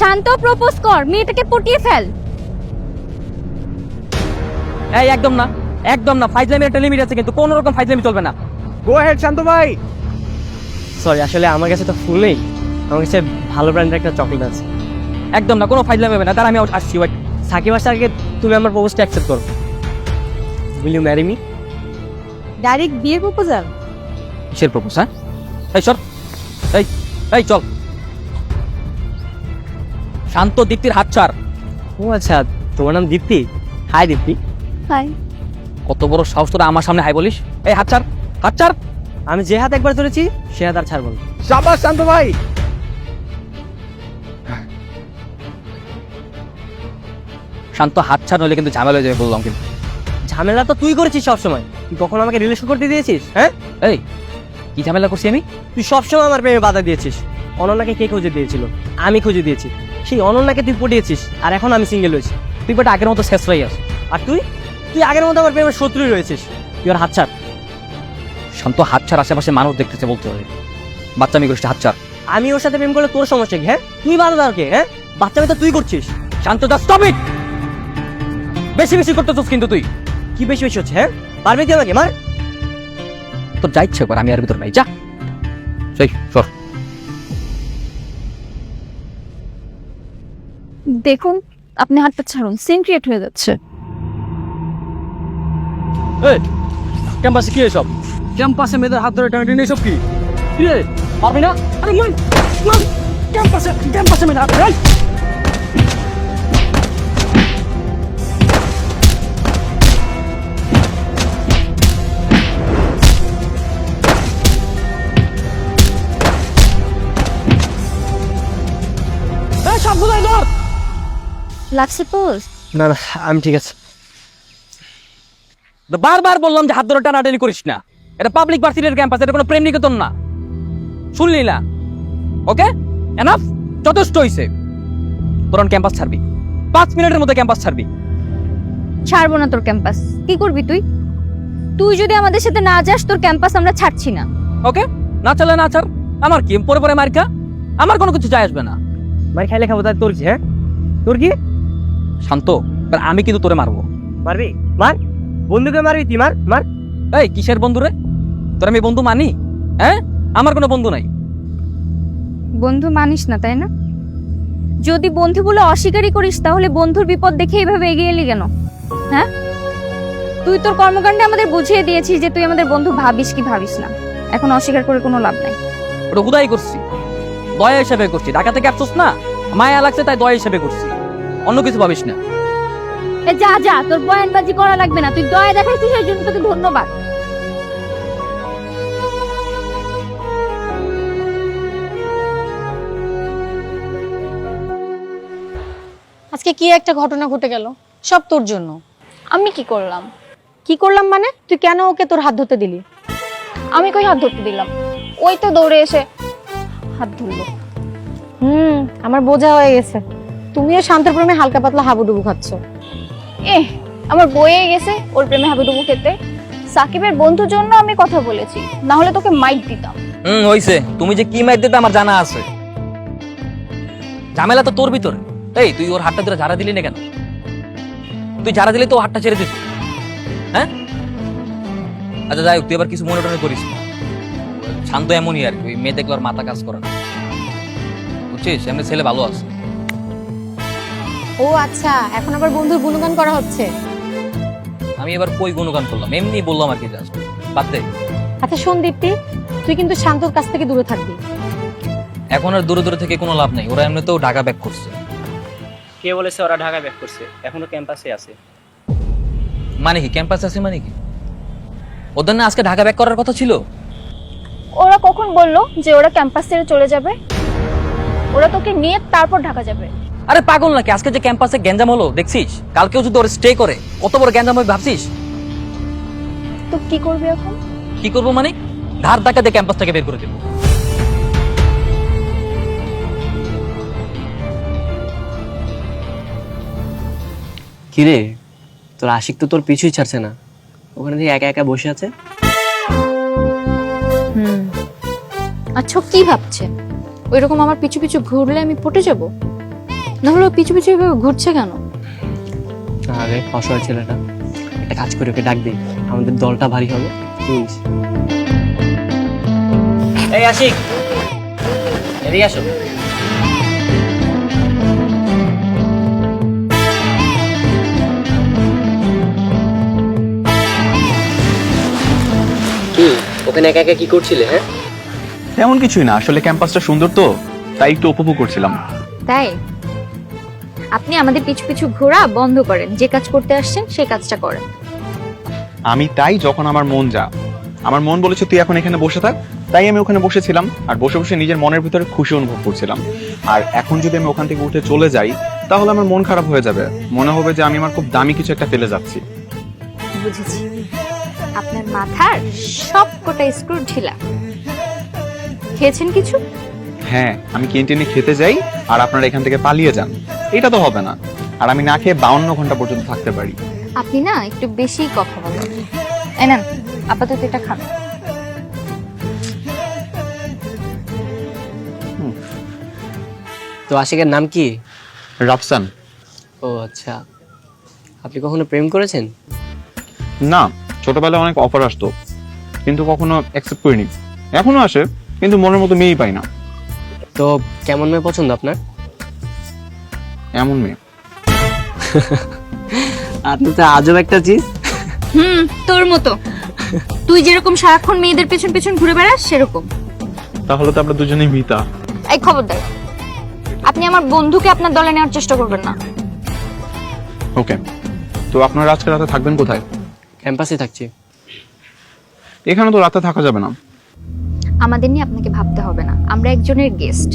শান্ত propose কর মেয়েটাকে পটিয়ে fail. এই একদম না একদম না ফাইজলামের একটা লিমিট আছে কিন্তু কোনো রকম ফাইজলামি চলবে না। গো হেড শান্ত ভাই। সরি আসলে আমার কাছে তো ফুল নেই। আমার কাছে ভালো ব্র্যান্ডের একটা চকলেট আছে। একদম না কোনো ফাইজলামি হবে না তার আমি আসছি ওয়েট সাকিব আসার আগে তুমি আমার প্রপোজটা অ্যাকসেপ্ট করো। Will you marry me direct বিয়ে প্রপোজাল কিসের প্রপোজ হ্যাঁ? এই সর। এই এই চল। শান্ত দীপ্তির হাত ছাড়। ও আচ্ছা তোমার নাম দীপ্তি? হাই দীপ্তি। হাই কত বড় সাহস তোরা আমার সামনে হাই বলিস? এই হাত ছাড় হাত ছাড়। আমি যে হাত একবার ধরেছি সে হাত আর ছাড়বো না। সাবাস শান্ত ভাই। শান্ত হাত ছাড় নইলে কিন্তু ঝামেলা হয়ে যাবে বললাম কিন্তু। ঝামেলা তো তুই করেছিস সবসময়। তুই কখন আমাকে রিলেশন করতে দিয়েছিস হ্যাঁ? এই কি ঝামেলা করছি আমি? তুই সবসময় আমার প্রেমে বাধা দিয়েছিস। অনন্যাকে কে খুঁজে দিয়েছিল? আমি খুঁজে দিয়েছি। সেই অনন্যাকে তুই পটিয়েছিস আর এখন আমি সিঙ্গেল হয়েছি। তুই বাট আগের মতো শেষ হয়ে আস। আর তুই? তুই আগের মতো আমার প্রেমের শত্রুই রয়েছিস। তুই আর হাত ছাড়। শান্ত হাত ছাড় আশেপাশে মানুষ দেখতেছে বলতে হবে। বাচ্চা আমি করিস হাত ছাড়। আমি ওর সাথে প্রেম করলে তোর সমস্যা কি হ্যাঁ? তুই বাধা দাও হ্যাঁ? বাচ্চা মেয়ে তো তুই করছিস। শান্ত দা স্টপ ইট বেশি বেশি করতেছিস কিন্তু তুই। কি বেশি বেশি হচ্ছে হ্যাঁ? পারবে কি আমাকে মার? তোর যা ইচ্ছে কর আমি আর ভিতর নাই যা। সেই সর। দেখুন আপনি হাতটা ছাড়ুন সিন ক্রিয়েট হয়ে যাচ্ছে। ক্যাম্পাসে কি এসব? ক্যাম্পাসে মেয়েদের হাত ধরে কি? পারবি না? আরে ক্যাম্পাসে ক্যাম্পাসে মেয়েদের হাত ধরে! এই, ধর লাগছে পোজ না না আমি ঠিক আছে। বারবার বললাম যে হাত ধরে টানাটানি করিস না। এটা পাবলিক ভার্সিটির ক্যাম্পাস এটা কোনো প্রেম নিকেতন না। শুনলি না? ওকে এনাফ যথেষ্ট হইছে। তোর ক্যাম্পাস ছাড়বি। পাঁচ মিনিটের মধ্যে ক্যাম্পাস ছাড়বি। ছাড়বো না তোর ক্যাম্পাস কি করবি তুই? তুই যদি আমাদের সাথে না যাস তোর ক্যাম্পাস আমরা ছাড়ছি না। ওকে না চলে না ছাড়। আমার কি? পরে পরে মার্কা আমার কোনো কিছু যায় আসবে না। মার খাইলে খাব তাই তোর কি হ্যাঁ? তোর কি? শান্ত এবার আমি কিন্তু তোরে মারবো। মারবি? মার। বন্ধুকে মারবি তুই? মার মার। এই কিসের বন্ধু রে? তোর আমি বন্ধু মানি? হ্যাঁ? আমার কোনো বন্ধু নাই। বন্ধু মানিস না তাই না? যদি বন্ধু বলে অস্বীকারই করিস তাহলে বন্ধুর বিপদ দেখে এইভাবে এগিয়ে এলি কেন? হ্যাঁ? তুই তোর কর্মকাণ্ডে আমাদের বুঝিয়ে দিয়েছিস যে তুই আমাদের বন্ধু ভাবিস কি ভাবিস না। এখন অস্বীকার করে কোনো লাভ নাই। ওটা হুদাই করছি। দয়া হিসাবে করছি। ঢাকা থেকে আসছিস না? মায়া লাগছে তাই দয়া হিসাবে করছি। অন্য কিছু ভাবিস না। এ যা যা তোর বয়ানবাজি করা লাগবে না। তুই দয়া দেখাইছিস এই জন্য তোকে ধন্যবাদ। আজকে কি একটা ঘটনা ঘটে গেল? সব তোর জন্য। আমি কি করলাম? কি করলাম মানে? তুই কেন ওকে তোর হাত ধরতে দিলি? আমি কই হাত ধরতে দিলাম? ওই তো দৌড়ে এসে হাত ধরলো। হুম আমার বোঝা হয়ে গেছে। তুমিও শান্তর প্রেমে হালকা পাতলা হাবুডুবু খাচ্ছ। এহ আমার বয়ে গেছে ওর প্রেমে হাবুডুবু খেতে। সাকিবের বন্ধুর জন্য আমি কথা বলেছি না হলে তোকে মাইক দিতাম। হুম হইছে। তুমি যে কি মাইর দিতে আমার জানা আছে। ঝামেলা তো তোর ভিতরে। এই তুই ওর হাতটা ধরে ঝাড়া দিলি না কেন? তুই ঝাড়া দিলে তো ও হাতটা ছেড়ে দিস হ্যাঁ? আচ্ছা যাই হোক তুই এবার কিছু মনে টনে করিস শান্ত এমনই আর কি ওই মেয়ে দেখলে ওর মাথা কাজ করে না। বুঝছিস? এমনি ছেলে ভালো আছে। ও আচ্ছা এখন আবার বন্ধুর গুণগান করা হচ্ছে। আমি এবার কই গুণগান করলাম? এমনি বললাম আর কি জাস্ট বাদ দে। আচ্ছা শোন দীপ্তি তুই কিন্তু শান্তর কাছ থেকে দূরে থাকবি। এখন আর দূরে দূরে থেকে কোনো লাভ নেই। ওরা এমনিতেও ঢাকা ব্যাক করছে। কে বলেছে ওরা ঢাকা ব্যাক করছে? এখনও ক্যাম্পাসে আছে। মানে কি? ক্যাম্পাসে আছে মানে কি? ওদের না আজকে ঢাকা ব্যাক করার কথা ছিল? ওরা কখন বলল যে ওরা ক্যাম্পাস ছেড়ে চলে যাবে? ওরা তোকে নিয়ে তারপর ঢাকা যাবে। আরে পাগল নাকি? আজকে যে ক্যাম্পাসে গ্যাঞ্জাম হলো দেখছিস? কালকেও যদি ওরা স্টে করে কত বড় গ্যাঞ্জাম হবে ভাবছিস? তো কি করবি এখন? কি করব মানে? ধার ধাক্কা দিয়ে ক্যাম্পাস থেকে বের করে দেবো। কিরে তোর আশিক তো তোর পিছুই ছাড়ছে না। ওখানে থেকে একা একা বসে আছে? হুম। আচ্ছা কি ভাবছে? ওই রকম আমার পিছু পিছু ঘুরলে আমি পটে যাব? না হলো পিছু পিছু এভাবে ঘুরছে কেন? আরে অসহায় ছেলেটা। একটা কাজ করে ওকে ডাক দিই। আমাদের দলটা ভারী হবে। প্লিজ এই আশিক! এদিকে আসো। কি? ওখানে একা একা কি করছিলে হ্যাঁ? তেমন কিছুই না। আসলে ক্যাম্পাসটা সুন্দর তো তাই একটু উপভোগ করছিলাম। তাই? আপনি আমাদের পিছু পিছু ঘোরা বন্ধ করেন। যে কাজ করতে আসছেন সেই কাজটা করেন। আমি তাই যখন আমার মন যা। আমার মন বলেছে তুই এখন এখানে বসে থাক। তাই আমি ওখানে বসেছিলাম আর বসে বসে নিজের মনের ভিতরে খুশি অনুভব করছিলাম। আর এখন যদি আমি ওখান থেকে উঠে চলে যাই তাহলে আমার মন খারাপ হয়ে যাবে। মনে হবে যে আমি আমার খুব দামি কিছু একটা ফেলে যাচ্ছি। বুঝেছি। আপনার মাথার সব কটা স্ক্রু ঢিলা। খেয়েছেন কিছু? হ্যাঁ আমি ক্যান্টিনে খেতে যাই আর আপনারা এখান থেকে পালিয়ে যান। এটা তো হবে না। আর আমি না খেয়ে বাউন্ন ঘণ্টা পর্যন্ত থাকতে পারি। আপনি না একটু বেশি কথা বলেন। এই নেন আপাতত এটা খান। তো আশিকের নাম কি? রাফসান। ও আচ্ছা। আপনি কখনো প্রেম করেছেন? না ছোটবেলায় অনেক অফার আসতো। কিন্তু কখনো অ্যাকসেপ্ট করিনি। এখনও আসে কিন্তু মনের মতো মেয়েই পাই না। তো কেমন মেয়ে পছন্দ আপনার? এমন মেয়ে। আপনি তো আজব একটা চিজ হুম তোর মতো। তুই যেরকম সারাক্ষণ মেয়েদের পেছন পেছন ঘুরে বেড়াস সেরকম। তাহলে তো আমরা দুজনেই মিতা। এই খবরদার আপনি আমার বন্ধুকে আপনার দলে নেওয়ার চেষ্টা করবেন না। ওকে তো আপনারা আজকে রাতে থাকবেন কোথায়? ক্যাম্পাসে থাকছি। এখানে তো রাতে থাকা যাবে না। আমাদের নিয়ে আপনাকে ভাবতে হবে না আমরা একজনের গেস্ট।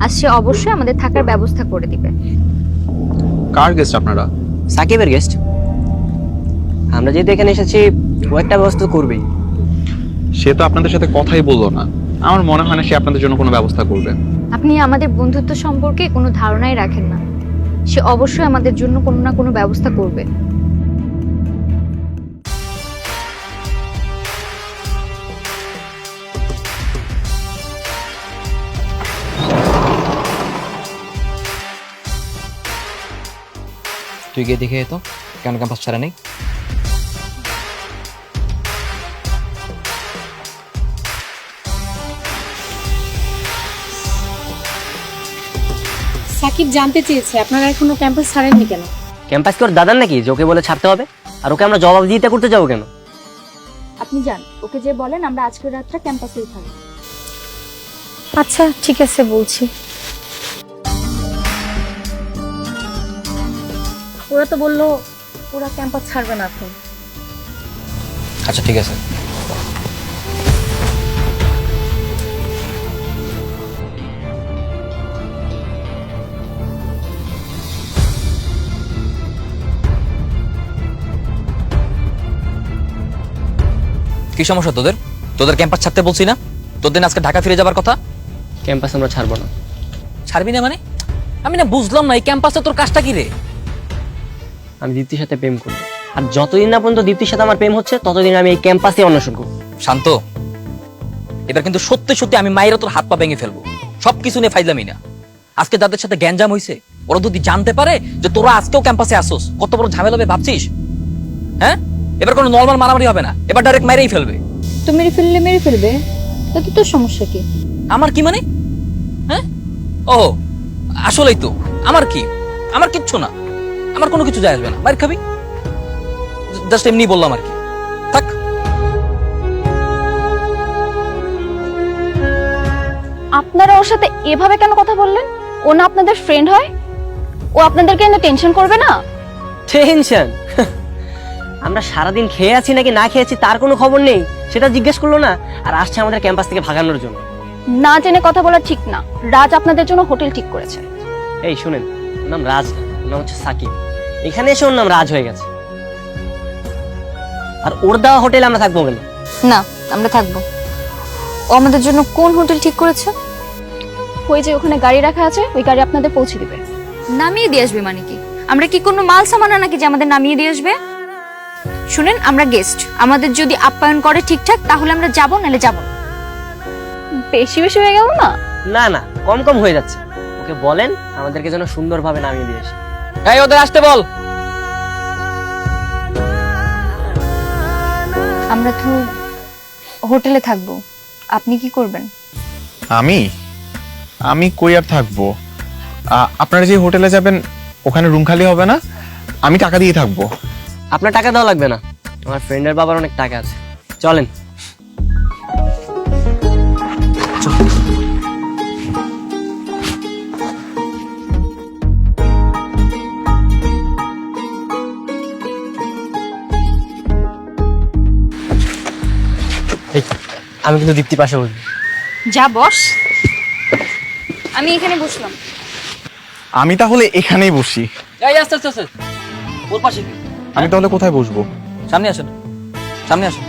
আর সে অবশ্যই আমাদের থাকার ব্যবস্থা করে দিবে। কার গেস্ট আপনারা? সাকিবের গেস্ট আমরা যেহেতু এখানে এসেছি ও একটা ব্যবস্থা করবেই সে তো আপনাদের সাথে কথাই বলল না। আমার মনে হয় না সে আপনাদের জন্য কোনো ব্যবস্থা করবে। আপনি আমাদের বন্ধুত্ব সম্পর্কে কোনো ধারণাই রাখেন না। সে অবশ্যই আমাদের জন্য কোনো না কোনো ব্যবস্থা করবে। তুই গিয়ে দেখে তো কেন ক্যাম্পাস ছাড়া নেই? সাকিব জানতে চেয়েছে আপনারা এখনও ক্যাম্পাস ছাড়েননি কেন? ক্যাম্পাস কি ওর দাদার নাকি? যে ওকে বলে ছাড়তে হবে? আর ওকে আমরা জবাব দিতে করতে যাব কেন? আপনি যান ওকে যে বলেন আমরা আজকের রাতটা ক্যাম্পাসেই থাকব। আচ্ছা ঠিক আছে বলছি। ওরা তো বলল ওরা ক্যাম্পাস ছাড়বে না এখন। আচ্ছা ঠিক আছে। কি সমস্যা তোদের? তোদের ক্যাম্পাস ছাড়তে বলছি না? তোদের আজকে ঢাকা ফিরে যাবার কথা? ক্যাম্পাস আমরা ছাড়বো না। ছাড়বি না মানে? আমি না বুঝলাম না এই ক্যাম্পাসে তোর কাজটা কি রে? আমি দীপ্তির সাথে প্রেম করব আর যতদিন না পর্যন্ত দীপ্তির সাথে আমার প্রেম হচ্ছে ততদিন আমি এই ক্যাম্পাসে অন্বেষণ করব। শান্ত। এবার কিন্তু সত্যি সত্যি আমি মায়েরা তোর হাত পা ভেঙে ফেলব। সবকিছু নিয়ে ফাইলামি না। আজকে যাদের সাথে গ্যাঞ্জাম হয়েছে ওরা যদি জানতে পারে যে তোরা আজকেও ক্যাম্পাসে আসোস কত বড় ঝামেলা হবে ভাবছিস? হ্যাঁ? এবার কোনো নর্মাল মারামারি হবে না। এবার ডাইরেক্ট মেরেই ফেলবে। তো মেরে ফেললে মেরে ফেলবে? তাতে তোর সমস্যা কি? আমার কি মানে? হ্যাঁ? ও আসলেই তো। আমার কি? আমার কিচ্ছু না। আমার কোনো কিছু যায় আসবে না। বাইর খাবি? জাস্ট এমনি বললাম আর কি। থাক। আপনারা ওর সাথে এভাবে কেন কথা বললেন? ও না আপনাদের ফ্রেন্ড হয়? ও আপনাদেরকে এনে টেনশন করবে না? টেনশন আমরা সারাদিন খেয়ে আছি নাকি না খেয়েছি তার কোনো খবর নেই? সেটা জিজ্ঞেস করল না? আর আসছে আমাদের ক্যাম্পাস থেকে ভাগানোর জন্য। না জেনে কথা বলা ঠিক না। রাজ আপনাদের জন্য হোটেল ঠিক করেছে। এই শুনেন নাম রাজ না। নাম হচ্ছে সাকিব। এখানে এসে ওর নাম রাজ হয়ে গেছে। আর ওর দেওয়া হোটেলে আমরা থাকব কেন? না আমরা থাকব। ও আমাদের জন্য কোন হোটেল ঠিক করেছে? ওই যে ওখানে গাড়ি রাখা আছে ওই গাড়ি আপনাদের পৌঁছে দিবে। নামিয়ে দিয়ে আসবে মানে কি? আমরা কি কোনো মাল সামানা নাকি যে আমাদের নামিয়ে দিয়ে আসবে? শুনেন আমরা গেস্ট। আমাদের যদি আপ্যায়ন করে ঠিকঠাক তাহলে আমরা যাব নাহলে যাব না। বেশি বেশি হয়ে গেল না? না না কম কম হয়ে যাচ্ছে। ওকে বলেন আমাদেরকে যেন সুন্দরভাবে নামিয়ে দিয়ে আসে। এই ওদের আসতে বল। আমরা তো হোটেলে থাকব। আপনি কি করবেন? আমি? আমি কই আর থাকব? আ- আপনারা যে হোটেলে যাবেন ওখানে রুম খালি হবে না? আমি টাকা দিয়ে থাকব। আপনার টাকা দেওয়া লাগবে না। আমার ফ্রেন্ডের বাবার অনেক টাকা আছে। চলেন। আমি কিন্তু দীপ্তি পাশে বসবো। যা বস। আমি এখানে বসলাম। আমি তাহলে এখানেই বসি। এই আস্তে আস্তে আস্তে। ওর পাশে কি? আমি তাহলে কোথায় বসবো? সামনে আসেন সামনে আসেন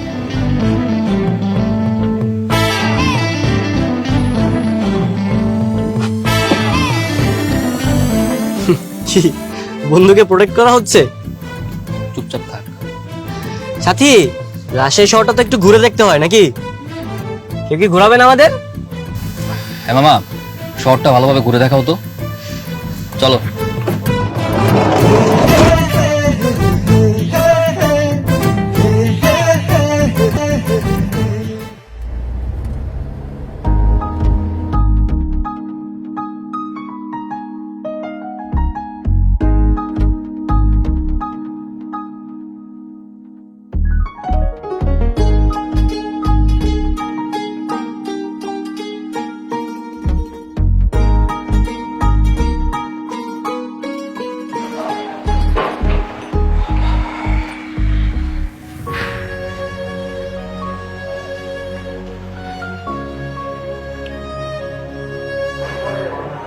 কি বন্ধুকে প্রোটেক্ট করা হচ্ছে? চুপচাপ থাক। সাথী রাজশাহী শহরটা তো একটু ঘুরে দেখতে হয় নাকি? কি ঘোরাবেন আমাদের? হ্যাঁ মামা শহরটা ভালোভাবে ঘুরে দেখাও তো। চলো।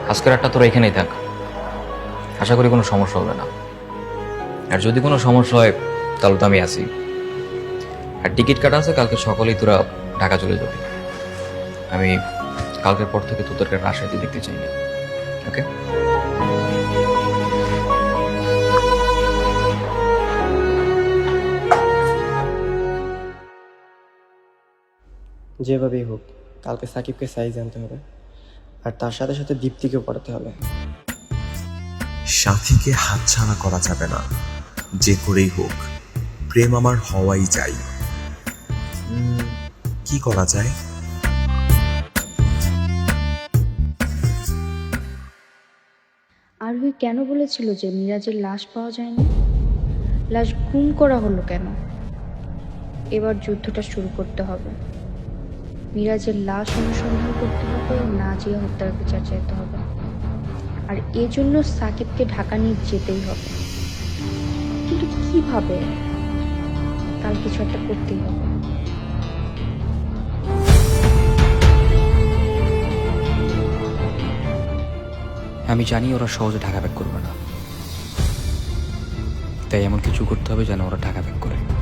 আজকের একটা তোরা এখানেই থাক। আশা করি কোনো সমস্যা হবে না। আর যদি কোনো সমস্যা হয়, তাহলে তো আমি আছি। আর টিকিট কাটা আছে, কালকে সকালেই তোরা ঢাকা চলে যাবে। আমি কালকের পর থেকে তোদেরকে রাজশাহীতে দেখতে চাই না। ওকে? যেভাবেই হোক, কালকে সাকিবকে সাইজ আনতে হবে। আর তার সাথে সাথে দীপ্তিকেও পড়াতে হবে। সাথীকে হাতছাড়া করা যাবে না। যে করেই হোক প্রেম আমার হওয়াই চাই। কি করা যায়? আরোহী কেন বলেছিল যে মিরাজের লাশ পাওয়া যায়নি? লাশ গুম করা হলো কেন? এবার যুদ্ধটা শুরু করতে হবে। মিরাজের লাশ অনুসন্ধান করতে হবে নাজিয়া হত্যার বিচার চাইতে হবে। আর এজন্য সাকিবকে ঢাকা নিয়ে যেতেই হবে। কিন্তু কীভাবে? কাল কিছু একটা করতেই হবে। আমি জানি ওরা সহজে ঢাকা ব্যাক করবে না। তাই এমন কিছু করতে হবে যেন ওরা ঢাকা ব্যাক করে।